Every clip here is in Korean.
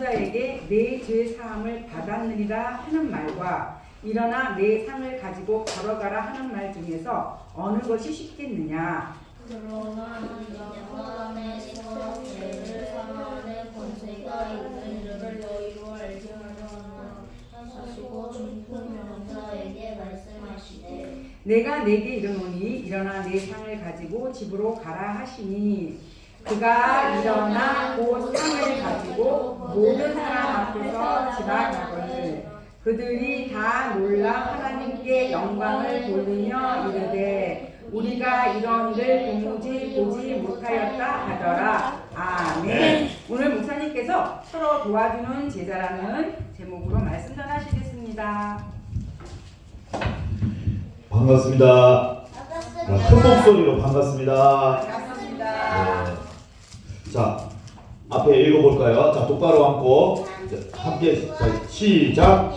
전도자에게 내 죄 사함을 받았느니라 하는 말과 일어나 내 상을 가지고 걸어가라 하는 말 중에서 어느 것이 쉽겠느냐? 그러나 사람의 생명죄를 사하는 권세가 있는 줄을 너희로 알게 하려나 하시고 중풍 병자에게 말씀하시되 내가 내게 이르노니 일어나 내 상을 가지고 집으로 가라 하시니 그가 일어나 곧 상을 가지고 모든 사람 앞에서 지나가거늘 그들이 다 놀라 하나님께 영광을 돌리며 이르되 우리가 이런 일을 도무지 보지 못하였다 하더라 아멘 오늘 목사님께서 서로 도와주는 제자라는 제목으로 말씀 전하시겠습니다 반갑습니다. 자, 큰 목소리로 반갑습니다. 반갑습니다 네. 자, 앞에 읽어볼까요? 자, 똑바로 앉고 자, 함께 자, 시작.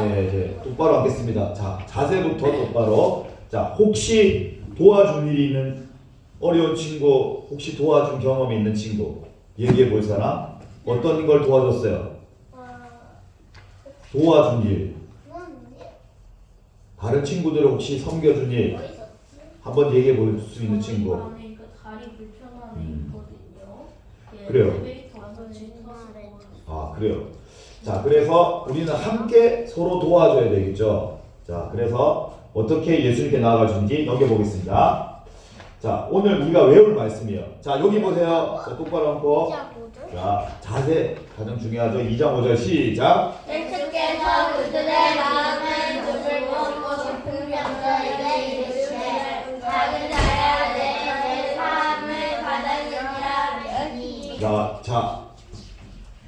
네, 네, 똑바로 앉겠습니다. 자, 자세부터 똑바로. 자, 혹시 도와준 일이 있는 어려운 친구, 혹시 도와준 경험이 있는 친구 얘기해 볼 사람? 어떤 걸 도와줬어요? 도와준 일. 다른 친구들 혹시 섬겨준 일 한번 얘기해 볼 수 있는 친구. 안에 그 다리 불편한 애 음. 있거든요. 예, 그래요. 엘리베이터 와서 짙어서 아 그래요. 자 그래서 우리는 함께 서로 도와줘야 되겠죠. 자 그래서 어떻게 예수님께 나아가준지 넘겨보겠습니다. 자 오늘 우리가 외울 말씀이요. 자 여기 보세요. 자, 똑바로 앉고. 자 자세 가장 중요하죠. 2장 5절 시작. 예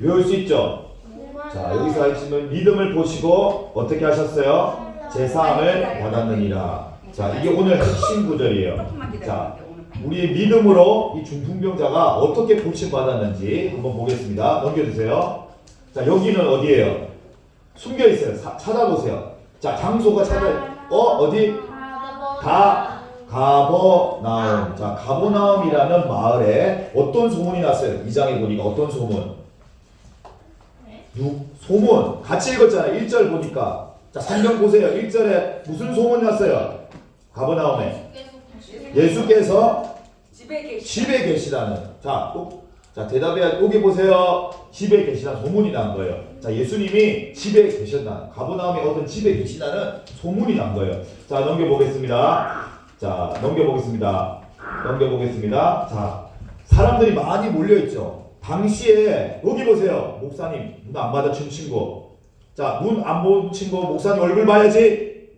외울 수 있죠. 자 여기서 하시면 믿음을 보시고 어떻게 하셨어요? 제 사함을 받았느니라. 자 이게 오늘 핵심 구절이에요. 자 우리의 믿음으로 이 중풍병자가 어떻게 고침 받았는지 한번 보겠습니다. 넘겨주세요. 자, 여기는 어디예요? 숨겨 있어요. 사- 찾아보세요. 자, 장소가 찾아, 어, 어디? 가, 가버나움. 자, 가버나움이라는 마을에 어떤 소문이 났어요? 이 장에 보니까 어떤 소문? 누, 소문. 같이 읽었잖아요. 1절 보니까. 자, 성경 보세요. 1절에 무슨 소문이 났어요? 가버나움에. 예수께서 집에 계시 집에 계시다는 자, 또, 자 대답해야 여기 보세요. 집에 계시다는 소문이 난 거예요. 자 예수님이 집에 계셨다. 가버나움에 어떤 집에 계시다는 소문이 난 거예요. 자 넘겨 보겠습니다. 자 넘겨 보겠습니다. 넘겨 보겠습니다. 자 사람들이 많이 몰려 있죠. 당시에 여기 보세요. 목사님 눈안 마주친 친구. 자 눈 안 본 친구 목사님 얼굴 봐야지.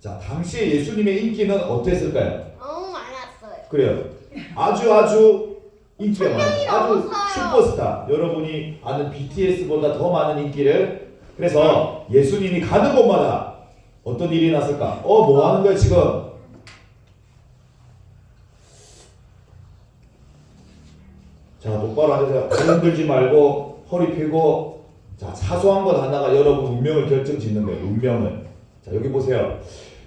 자 당시에 예수님의 인기는 어땠을까요? 너무 많았어요. 그래요. 아주 아주 인기가 많아요. 아주. 슈퍼스타. 여러분이 아는 BTS보다 더 많은 인기를. 그래서 예수님이 가는 곳마다 어떤 일이 났을까? 어, 뭐 하는 거야 지금? 자, 똑바로 앉으세요. 흔들지 말고 허리 펴고 자, 사소한 것 하나가 여러분 운명을 결정 짓는 거예요. 운명을. 자, 여기 보세요.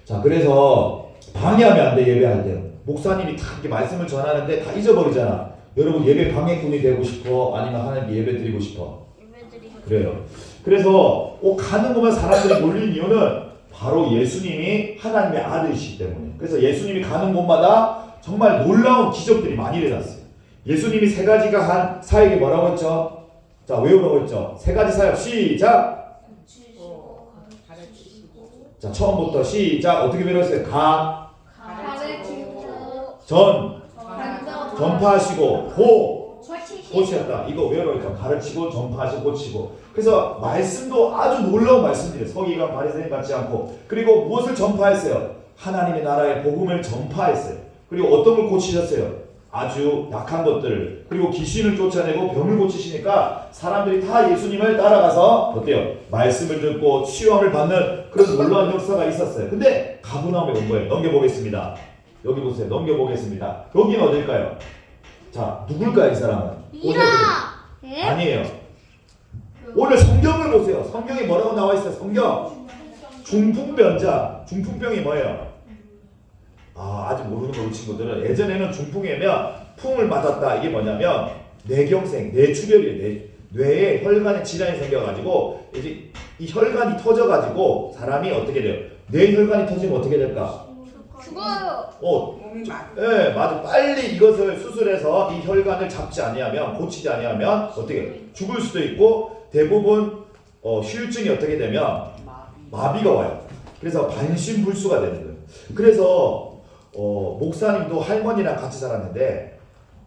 자, 그래서 방해하면 안 돼, 예배할 때. 목사님이 다 이렇게 말씀을 전하는데 다 잊어버리잖아. 여러분 예배 방해꾼이 되고 싶어? 아니면 하나님께 예배 드리고 싶어? 예배 드리고 그래요. 그래서 어, 가는 것만 사람들이 몰린 이유는 바로 예수님이 하나님의 아들이시기 때문에. 그래서 예수님이 가는 곳마다 정말 놀라운 기적들이 많이 일어났어요. 예수님이 세 가지가 한 사역이 뭐라고 했죠? 자, 외우라고 했죠? 세 가지 사역 시작! 자, 처음부터 시작! 어떻게 배웠어요? 가, 전, 전파하시고, 고, 고치시고 고치셨다. 이거 외우라고 했죠? 가르치고, 전파하시고, 고치고. 그래서 말씀도 아주 놀라운 말씀들이에요. 서기관 바리새인 같지 않고. 그리고 무엇을 전파했어요? 하나님의 나라의 복음을 전파했어요. 그리고 어떤 걸 고치셨어요? 아주 약한 것들을 그리고 귀신을 쫓아내고 병을 고치시니까 사람들이 다 예수님을 따라가서 어때요? 말씀을 듣고 치유함을 받는 그런 놀라운 역사가 있었어요. 근데 가브나움에 온 거예요. 넘겨보겠습니다. 여기 보세요. 넘겨보겠습니다. 여기는 어딜까요? 자, 누굴까요, 이 사람은? 보세요. 예? 아니에요. 오늘 성경을 보세요. 성경이 뭐라고 나와 있어요? 성경. 중풍병자. 중풍병이 뭐예요? 아, 아직 모르는 거 우리 친구들은 예전에는 중풍이면 풍을 맞았다. 이게 뭐냐면 뇌경색, 뇌출혈이에요. 뇌, 뇌에 혈관에 질환이 생겨가지고 이제 이 혈관이 터져가지고 사람이 어떻게 돼요? 뇌 혈관이 터지면 어떻게 될까? 죽어요. 어, 몸이 막 예, 맞아. 빨리 이것을 수술해서 이 혈관을 잡지 아니하면 고치지 아니하면 어떻게 죽을 수도 있고 대부분 어, 후유증이 어떻게 되면 마비가 와요. 그래서 반신불수가 되는 거예요. 그래서 어, 목사님도 할머니랑 같이 살았는데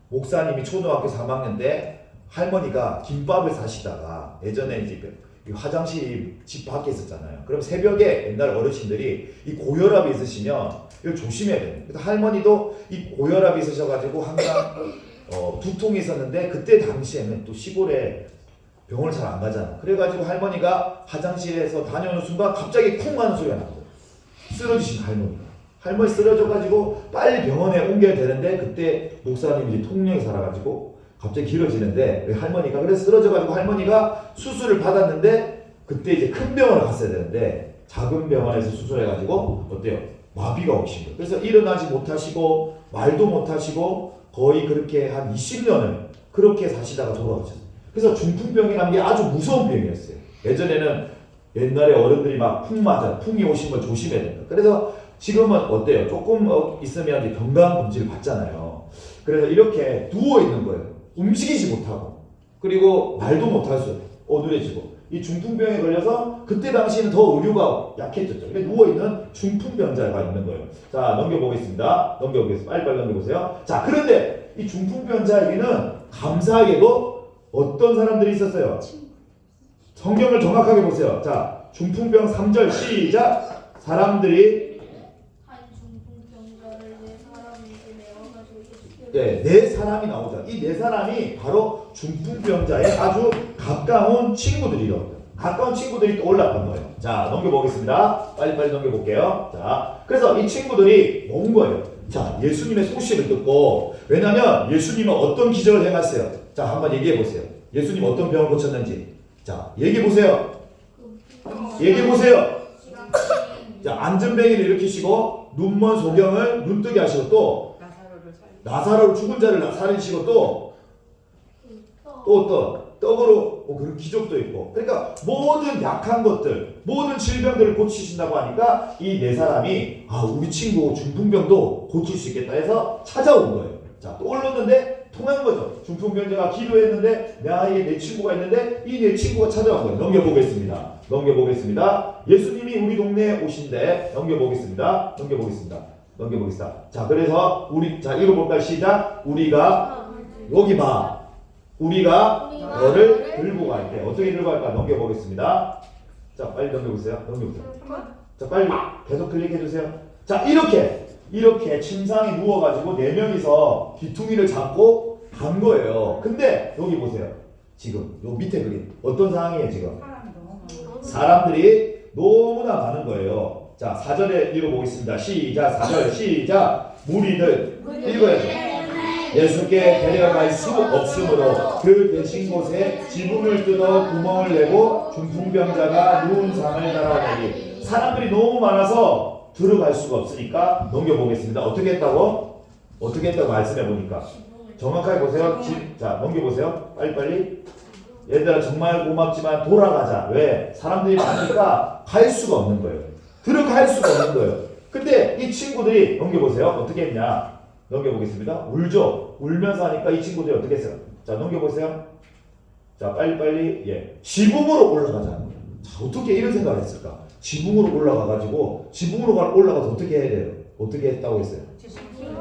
목사님이 초등학교 3학년 때 할머니가 김밥을 사시다가 예전에 이제 이 화장실 집 밖에 있었잖아요. 그럼 새벽에 옛날 어르신들이 이 고혈압이 있으시면 이걸 조심해야 돼요. 그래서 할머니도 이 고혈압이 있으셔가지고 항상 어, 두통이 있었는데 그때 당시에는 또 시골에 병원을 잘 안 가잖아. 그래가지고 할머니가 화장실에서 다녀오는 순간 갑자기 쿵 하는 소리가 난 거예요. 쓰러지신 할머니가. 할머니 쓰러져가지고 빨리 병원에 옮겨야 되는데 그때 목사님이 이제 통영에 살아가지고 갑자기 길어지는데 왜 할머니가 그래서 쓰러져가지고 할머니가 수술을 받았는데 그때 이제 큰 병원을 갔어야 되는데 작은 병원에서 수술해가지고 어때요? 마비가 오신 거예요. 그래서 일어나지 못하시고 말도 못하시고 거의 그렇게 한 20년을 그렇게 사시다가 돌아가셨어요. 그래서 중풍병이라는 게 아주 무서운 병이었어요. 예전에는 옛날에 어른들이 막 풍 맞아, 풍이 오신 걸 조심해야 된다. 그래서 지금은 어때요? 조금 어, 있으면 이제 건강 검진을 받잖아요. 그래서 이렇게 누워 있는 거예요. 움직이지 못하고 그리고 말도 못할 수 어눌해지고 이 중풍병에 걸려서 그때 당시에는 더 의료가 약해졌죠. 그래서 누워 있는 중풍병자가 있는 거예요. 자 넘겨보겠습니다. 넘겨보겠습니다. 빨리빨리 넘겨보세요. 자 그런데 이 중풍병자에게는 감사하게도 어떤 사람들이 있었어요? 성경을 정확하게 보세요. 자 중풍병 3절 시작. 사람들이 한 중풍병자를 내 사람에게 내어가지고 예수께로 네, 네 사람이 나오죠. 이 네 사람이 바로 중풍병자의 아주 가까운 친구들이요. 가까운 친구들이 또 올라간 거예요. 자, 넘겨보겠습니다. 빨리빨리 넘겨볼게요. 자, 그래서 이 친구들이 온 거예요. 자, 예수님의 소식을 듣고, 왜냐면 예수님은 어떤 기적을 행하세요? 자, 한번 얘기해 보세요. 예수님 어떤 병을 고쳤는지. 자, 얘기해 보세요. 얘기해 보세요. 자, 안전뱅이를 일으키시고, 눈먼 소경을 눈뜨게 하시고, 또, 나사로를 죽은 자를 살리시고 또 또 또 떡으로 뭐 그런 기적도 있고. 그러니까 모든 약한 것들 모든 질병들을 고치신다고 하니까 이 네 사람이 아 우리 친구 중풍병도 고칠 수 있겠다 해서 찾아온 거예요. 자또 올랐는데 통한 거죠. 중풍병자가 기도했는데 내 아이에 내 친구가 있는데 이 내 친구가 찾아온 거예요. 넘겨보겠습니다. 넘겨보겠습니다. 예수님이 우리 동네에 오신데 넘겨보겠습니다. 넘겨보겠습니다 넘겨보겠습니다 자 그래서 우리 자 읽어볼까요 시작 우리가 여기 봐 우리가 너를 들고 갈게. 어떻게 들고 갈까? 넘겨보겠습니다. 자, 빨리 넘겨보세요. 넘겨보세요. 자, 빨리 계속 클릭해 주세요. 자, 이렇게 이렇게 침상에 누워가지고 네 명이서 귀퉁이를 잡고 간 거예요. 근데 여기 보세요. 지금 요 밑에 그림 어떤 상황이에요 지금? 사람들이 너무나 많은 거예요. 자, 4절에 읽어보겠습니다. 시작, 4절 시작. 무리들 읽어야죠. 예수께 데려갈 수 없으므로 그 계신 곳에 지붕을 뜯어 구멍을 내고 중풍병자가 누운 상을 달아내니 사람들이 너무 많아서 들어갈 수가 없으니까 넘겨보겠습니다. 어떻게 했다고? 어떻게 했다고 말씀해 보니까 정확하게 보세요. 지- 자 넘겨보세요. 빨리빨리. 얘들아 정말 고맙지만 돌아가자. 왜? 사람들이 많으니까 갈 수가 없는 거예요. 들어갈 수가 없는 거예요. 근데 이 친구들이 넘겨보세요. 어떻게 했냐? 넘겨보겠습니다. 울죠. 울면서 하니까 이 친구들이 어떻게 했어요? 자 넘겨보세요. 자 빨리빨리 예 지붕으로 올라가자는 거예요. 자 어떻게 이런 생각을 했을까? 지붕으로 올라가가지고 지붕으로 가- 올라가서 어떻게 해야 돼요? 어떻게 했다고 했어요?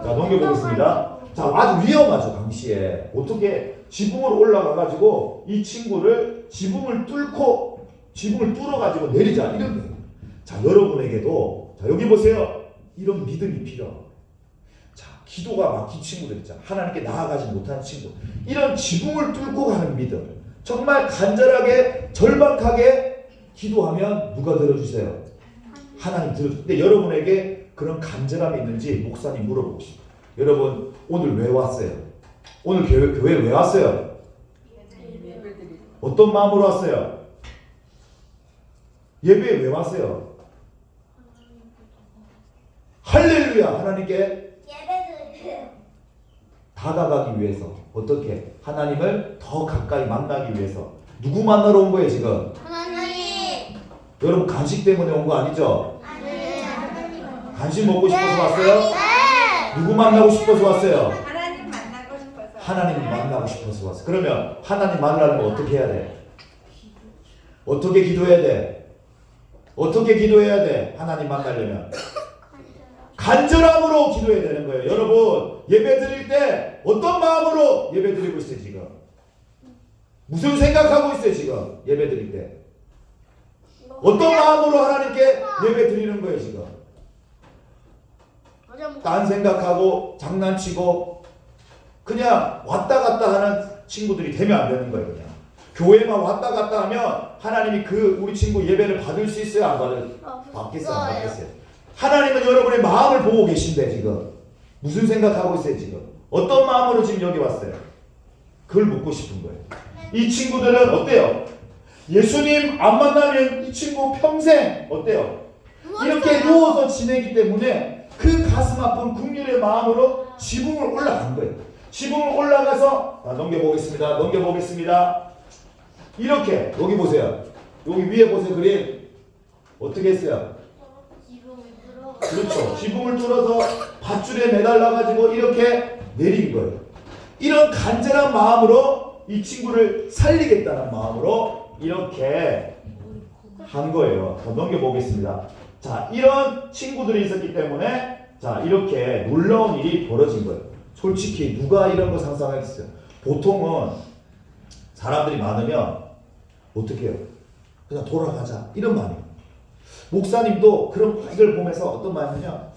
자 넘겨보겠습니다. 자 아주 위험하죠 당시에 어떻게 지붕으로 올라가가지고 이 친구를 지붕을 뚫고 지붕을 뚫어가지고 내리자 이런. 자 여러분에게도 자 여기 보세요 이런 믿음이 필요. 자 기도가 막힌 친구들 있잖아 하나님께 나아가지 못한 친구 이런 지붕을 뚫고 가는 믿음 정말 간절하게 절박하게 기도하면 누가 들어주세요? 하나님 들어주. 근데 여러분에게 그런 간절함이 있는지 목사님 싶어요. 여러분 오늘 왜 왔어요? 오늘 교회, 교회 왜 왔어요? 어떤 마음으로 왔어요? 예배에 왜 왔어요? 할렐루야 하나님께. 다 다가가기 위해서 어떻게 하나님을 더 가까이 만나기 위해서 누구 만나러 온 거예요 지금? 하나님. 여러분 간식 때문에 온 거 아니죠? 아멘. 간식 먹고 싶어서 왔어요? 네. 누구 만나고 싶어서 왔어요? 하나님 만나고 싶어서. 하나님 만나고 싶어서 왔어. 그러면 하나님 만나려면 어떻게 해야 돼? 어떻게 기도해야 돼? 어떻게 기도해야 돼? 하나님 만나려면 간절함으로 기도해야 되는 거예요. 여러분 예배 드릴 때 어떤 마음으로 예배 드리고 있어요 지금? 무슨 생각하고 있어요 지금 예배 드릴 때? 어떤 마음으로 하나님께 예배 드리는 거예요 지금? 딴 생각하고 장난치고 그냥 왔다 갔다 하는 친구들이 되면 안 되는 거예요 그냥 교회만 왔다 갔다 하면 하나님이 그 우리 친구 예배를 받을 수 있어요 안 받을 받겠어요 안 받겠어요 하나님은 여러분의 마음을 보고 계신데 지금 무슨 생각하고 있어요 지금 어떤 마음으로 지금 여기 왔어요 그걸 묻고 싶은 거예요 이 친구들은 어때요 예수님 안 만나면 이 친구 평생 어때요 이렇게 누워서 지내기 때문에 그 가슴 아픈 국률의 마음으로 지붕을 올라간 거예요. 지붕을 올라가서 자, 넘겨보겠습니다. 넘겨보겠습니다. 이렇게 여기 보세요. 여기 위에 보세요 그림 어떻게 했어요? 그렇죠. 지붕을 뚫어서 밧줄에 매달라 가지고 이렇게 내린 거예요. 이런 간절한 마음으로 이 친구를 살리겠다는 마음으로 이렇게 한 거예요. 더 넘겨보겠습니다. 자, 이런 친구들이 있었기 때문에 자, 이렇게 놀라운 일이 벌어진 거예요. 솔직히 누가 이런 거 상상하겠어요? 보통은 사람들이 많으면 어떻게 해요? 그냥 돌아가자. 이런 마음이에요. 목사님도 그런 이걸 보면서 어떤 마음이냐?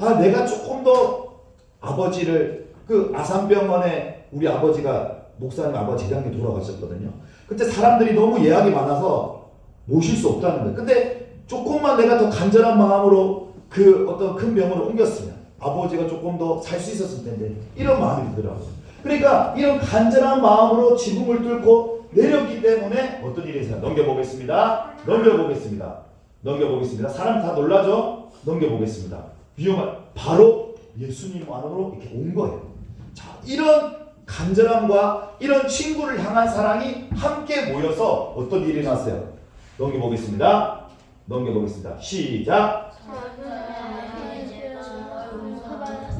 아, 내가 조금 더 아버지를 그 아산병원에 우리 아버지가 목사님 아버지 재작년에 돌아가셨거든요. 그때 사람들이 너무 예약이 많아서 모실 수 없다는 거예요. 근데 조금만 내가 더 간절한 마음으로 그 어떤 큰 병원을 옮겼으면 아버지가 조금 더 살 수 있었을 텐데 이런 마음이 들더라고요. 그러니까 이런 간절한 마음으로 지붕을 뚫고 내렸기 때문에 어떤 일이 있어요? 넘겨보겠습니다. 넘겨보겠습니다. 넘겨보겠습니다. 사람 다 놀라죠? 넘겨보겠습니다. 위험한 바로 예수님 안으로 이렇게 온 거예요. 자, 이런 간절함과 이런 친구를 향한 사랑이 함께 모여서 어떤 일이 났어요? 넘겨보겠습니다. 넘겨보겠습니다. 시작.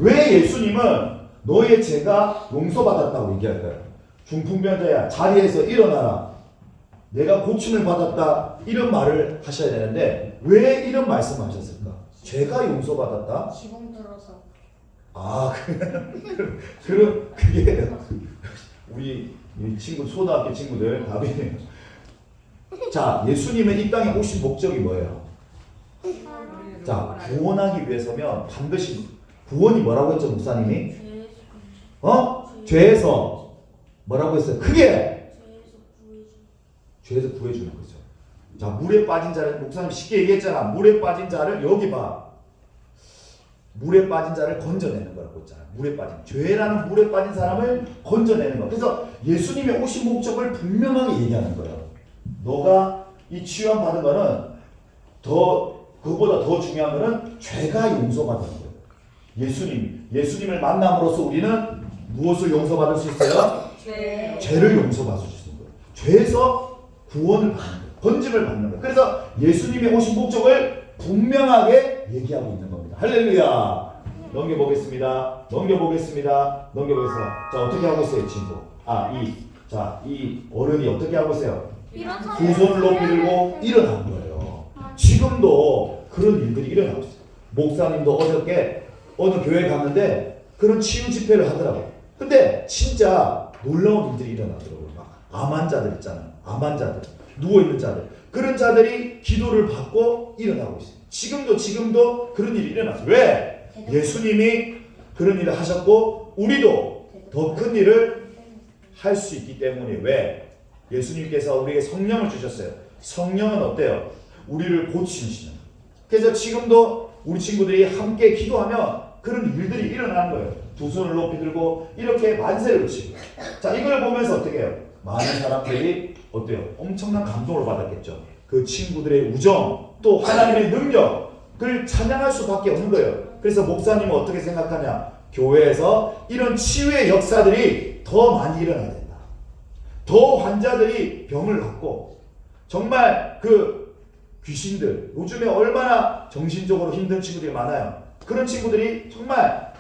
왜 예수님은 너의 죄가 용서받았다고 얘기할까요? 중풍병자야 자리에서 일어나라. 내가 고침을 받았다. 이런 말을 하셔야 되는데 왜 이런 말씀을 하셨을까? 죄가 용서받았다? 지붕 들어서. 아, 그- 그럼 그게 우리 이 친구 초등학교 친구들 답이네요. 자, 예수님의 이 땅에 오신 목적이 뭐예요? 자, 구원하기 위해서면 반드시 구원이 뭐라고 했죠, 목사님이? 어? 죄에서 뭐라고 했어요? 크게 죄에서 구해주는 거죠. 자, 물에 빠진 자를 목사님 쉽게 얘기했잖아. 물에 빠진 자를 여기 봐. 물에 빠진 자를 건져내는 거라고 했잖아. 물에 빠진 죄라는 물에 빠진 사람을 건져내는 거. 그래서 예수님의 오신 목적을 분명하게 얘기하는 거예요. 너가 이 치유함 받은 거는 더 그보다 더 중요한 거는 죄가 용서받는 거예요. 예수님, 예수님을 만남으로써 우리는 무엇을 용서받을 수 있어요? 네. 죄를 용서받을 수 있는 거예요. 죄에서 구원을 받는 거예요. 건짐을 받는 거예요. 그래서 예수님이 오신 목적을 분명하게 얘기하고 있는 겁니다. 할렐루야. 넘겨보겠습니다. 넘겨보겠습니다. 넘겨보겠습니다. 자, 어떻게 하고 있어요, 이 친구? 아, 이, 자, 이 어른이 어떻게 하고 있어요? 두 손을 높이 들고 일어난 거예요. 지금도 그런 일들이 일어나고 있어요. 목사님도 어저께 어느 교회 갔는데 그런 치유 집회를 하더라고요. 근데 진짜 놀라운 일들이 일어나더라고요. 막 암 환자들 있잖아요. 암 환자들, 누워있는 자들. 그런 자들이 기도를 받고 일어나고 있어요. 지금도 지금도 그런 일이 일어났어요. 왜? 예수님이 그런 일을 하셨고 우리도 더 큰 일을 할 수 있기 때문에 왜? 예수님께서 우리에게 성령을 주셨어요. 성령은 어때요? 우리를 고치시는. 그래서 지금도 우리 친구들이 함께 기도하면 그런 일들이 일어나는 거예요. 두 손을 높이 들고 이렇게 만세를 치고. 자, 이걸 보면서 어떻게 해요? 많은 사람들이 어때요? 엄청난 감동을 받았겠죠. 그 친구들의 우정, 또 하나님의 능력을 찬양할 수밖에 없는 거예요. 그래서 목사님은 어떻게 생각하냐? 교회에서 이런 치유의 역사들이 더 많이 일어나야 된다. 더 환자들이 병을 낫고 정말 그 귀신들 요즘에 얼마나 정신적으로 힘든 친구들이 많아요. 그런 친구들이 정말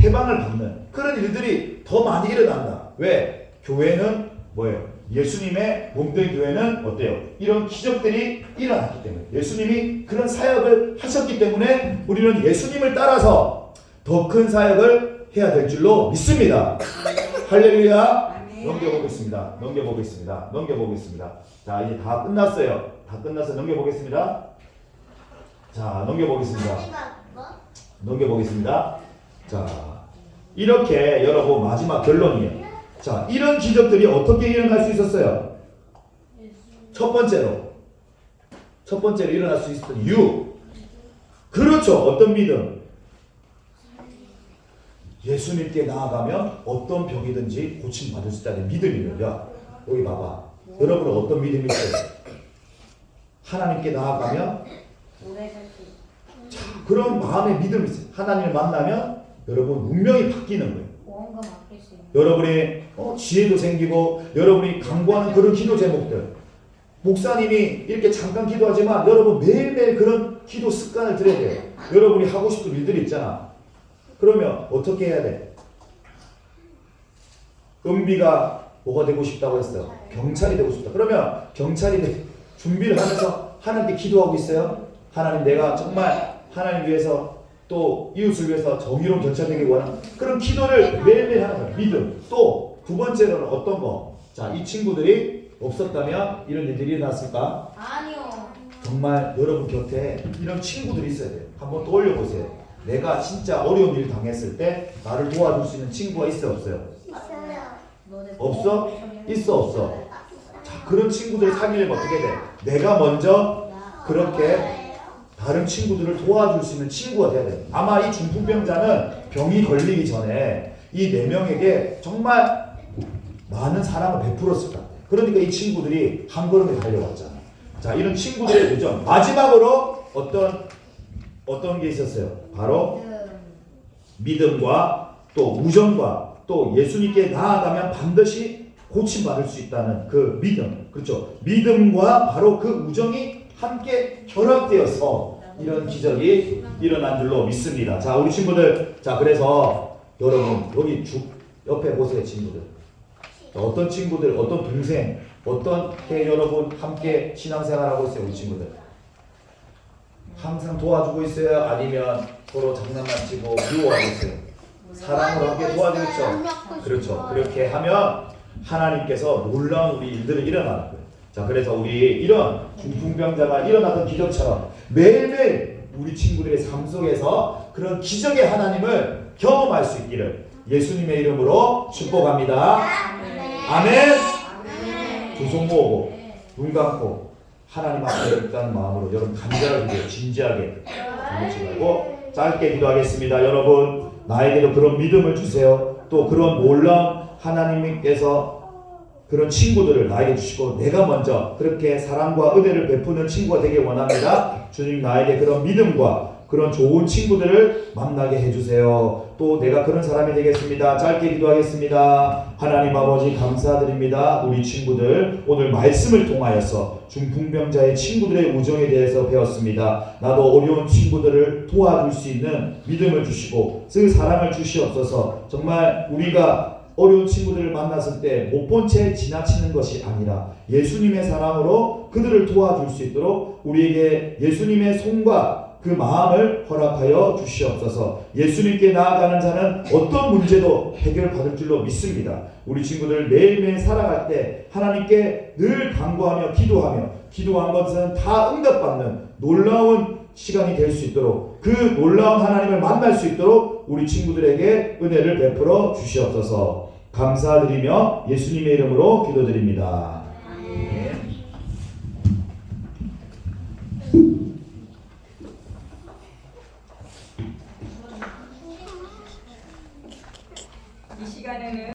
해방을 받는 그런 일들이 더 많이 일어난다. 왜? 교회는 뭐예요? 예수님의 몸된 교회는 어때요? 이런 기적들이 일어났기 때문에 예수님이 그런 사역을 하셨기 때문에 우리는 예수님을 따라서 더 큰 사역을 해야 될 줄로 믿습니다. 할렐루야. 넘겨보겠습니다. 넘겨보겠습니다. 넘겨보겠습니다. 자 이제 다 끝났어요. 다 끝나서 넘겨보겠습니다. 자 넘겨보겠습니다. 넘겨보겠습니다. 자, 이렇게 여러분 마지막 결론이에요. 자, 이런 기적들이 어떻게 일어날 수 있었어요? 첫 번째로, 첫 번째로 일어날 수 있었던 이유. 그렇죠. 어떤 믿음? 예수님께 나아가면 어떤 병이든지 고침받을 수 있다는 믿음이에요. 야, 여기 봐봐. 여러분은 어떤 믿음이 있어요? 하나님께 나아가면 그런 마음의 믿음이 있어요. 하나님을 만나면 여러분 운명이 바뀌는 거예요. 수 있는. 여러분의 어, 지혜도 생기고 여러분이 강구하는 그런 기도 제목들 목사님이 이렇게 잠깐 기도하지만 여러분 매일매일 그런 기도 습관을 들여야 돼요. 여러분이 하고 싶은 일들이 있잖아. 그러면 어떻게 해야 돼? 은비가 뭐가 되고 싶다고 했어요? 경찰이 되고 싶다. 그러면 경찰이 돼- 준비를 하면서 하나님께 기도하고 있어요. 하나님 내가 정말 하나님 위해서 또 이웃을 위해서 정의로운 경찰 되기 원하는 그런 기도를 매일매일 하는 거예요. 믿음. 또 두 번째로는 어떤 거? 자, 이 친구들이 없었다면 이런 일들이 일어났을까? 아니요. 정말 여러분 곁에 이런 친구들이 있어야 돼요. 한번 떠올려 보세요. 내가 진짜 어려운 일 당했을 때 나를 도와줄 수 있는 친구가 있어 없어요? 있어요. 너네 없어? 있어 없어? 자, 그런 친구들 사귀려면 어떻게 돼? 내가 먼저 그렇게 다른 친구들을 도와줄 수 있는 친구가 돼야 돼. 아마 이 중풍병자는 병이 걸리기 전에 이 네 명에게 정말 많은 사랑을 베풀었을 것 같아. 그러니까 이 친구들이 한 걸음에 달려왔잖아. 자, 이런 친구들의 요정. 마지막으로 어떤 어떤 게 있었어요? 바로 믿음과 또 우정과 또 예수님께 나아가면 반드시 고침받을 수 있다는 그 믿음. 그렇죠. 믿음과 바로 그 우정이 함께 결합되어서 이런 기적이 일어난 줄로 믿습니다. 자, 우리 친구들. 자, 그래서 여러분, 여기 주, 옆에 보세요, 친구들. 자, 어떤 친구들, 어떤 동생, 어떻게 여러분 함께 신앙생활하고 있어요, 우리 친구들. 항상 도와주고 있어요? 아니면 서로 장난만 치고 미워하고 있어요? 사랑으로 함께 도와주겠죠? 그렇죠. 그렇게 하면 하나님께서 놀라운 우리 일들을 거예요. 자, 그래서 우리 이런 중풍병자가 일어나던 기적처럼 매일매일 우리 친구들의 삶 속에서 그런 기적의 하나님을 경험할 수 있기를 예수님의 이름으로 축복합니다. 아멘. 두 손 모으고 눈 감고 하나님 앞에 있다는 마음으로 여러분 간절하게 진지하게 부르지 말고 짧게 기도하겠습니다. 여러분 나에게도 그런 믿음을 주세요. 또 그런 놀라운 하나님께서 그런 친구들을 나에게 주시고 내가 먼저 그렇게 사랑과 은혜를 베푸는 친구가 되길 원합니다. 주님 나에게 그런 믿음과 그런 좋은 친구들을 만나게 해주세요. 또 내가 그런 사람이 되겠습니다. 짧게 기도하겠습니다. 하나님 아버지 감사드립니다. 우리 친구들 오늘 말씀을 통하여서 중풍병자의 친구들의 우정에 대해서 배웠습니다. 나도 어려운 친구들을 도와줄 수 있는 믿음을 주시고 그 사랑을 주시옵소서. 정말 우리가 어려운 친구들을 만났을 때 못 본 채 지나치는 것이 아니라 예수님의 사랑으로 그들을 도와줄 수 있도록 우리에게 예수님의 손과 그 마음을 허락하여 주시옵소서. 예수님께 나아가는 자는 어떤 문제도 해결받을 줄로 믿습니다. 우리 친구들 매일매일 살아갈 때 하나님께 늘 간구하며 기도하며 기도한 것은 다 응답받는 놀라운 시간이 될 수 있도록 그 놀라운 하나님을 만날 수 있도록 우리 친구들에게 은혜를 베풀어 주시옵소서. 감사드리며 예수님의 이름으로 기도드립니다.